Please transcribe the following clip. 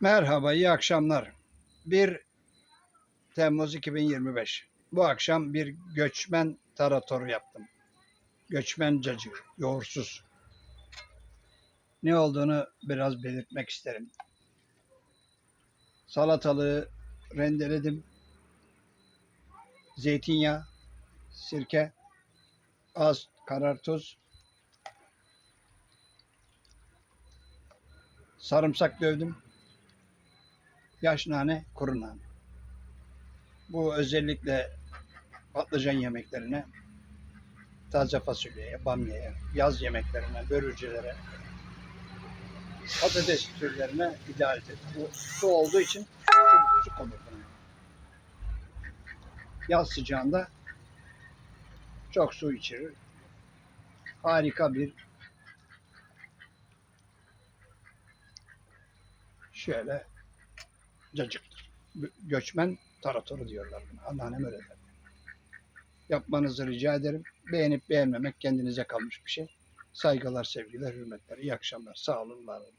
Merhaba, iyi akşamlar. 1 Temmuz 2025. Bu akşam bir göçmen taratoru yaptım. Göçmen cacık, yoğursuz. Ne olduğunu biraz belirtmek isterim. Salatalığı rendeledim. Zeytinyağı, sirke, az karar tuz, sarımsak dövdüm. Yaş nane, kuru nane. Bu özellikle patlıcan yemeklerine, taze fasulyeye, bamyaya, yaz yemeklerine, börülcelere, patates türlerine idealdir. Bu su olduğu için su, su. Yaz sıcağında çok su içerir. Harika bir şöyle cacıktır. Gö- Göçmen taratoru diyorlar buna. Anneannem öyle der. Yapmanızı rica ederim. Beğenip beğenmemek kendinize kalmış bir şey. Saygılar, sevgiler, hürmetler. İyi akşamlar. Sağ olun, var olun.